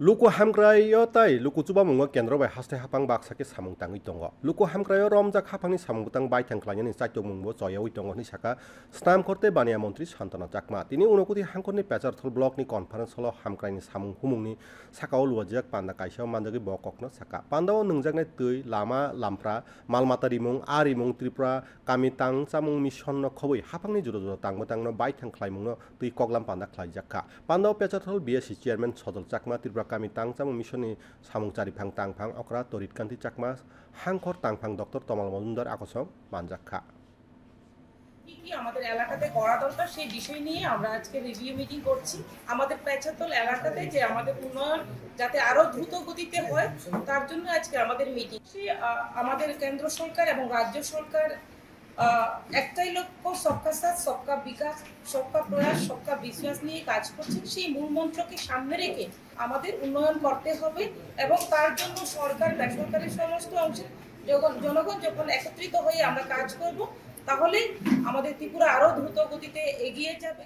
luku hamkrayo tai luku chuba mungo kendro bai haste hapang bak sake samung tangi tongo luku hamkrayo romjak hapangni samung tang bai tangklanya ni chaito mungbo joyawi tongo ni saka snam korte mantri santana chakma tini unokuti hangkorni pechar thol block ni conference holo hamkraini samung humungni sakao luwajak panda kaisa mandagi bokokno saka pandao nungjaknai tui lama lamfra malmata rimung a rimung tripura kamitang chamung mission no khoboi hapangni juro juro tangbo tangno bai tangklaimungno tui koklam panda khlaijakka pandao pechar thol BSC chairman sodol tangphang dr তমাল মজুমদার আমাদের এলাকাতে করা দরকার সেই বিষয় নিয়ে আমরা আজকে meeting করছি। আমাদের এলাকাতে যে আমাদের যাতে আরও হয়, তার জন্য আজকে আমাদের মিটিং আমাদের কেন্দ্র সরকার এবং রাজ্য সরকার একটাই লক্ষ্য, সবকা সাথ, সবকা বিকাশ, সবকা প্রয়াস, সবকা বিশ্বাস নিয়ে কাজ করছে। সেই মূল মন্ত্রকে সামনে রেখে আমাদের উন্নয়ন করতে হবে এবং তার জন্য সরকার বেসরকারি সমস্ত অংশের যখন জনগণ যখন একত্রিত হয়ে আমরা কাজ করব, তাহলে আমাদের ত্রিপুরা আরও দ্রুত গতিতে এগিয়ে যাবে।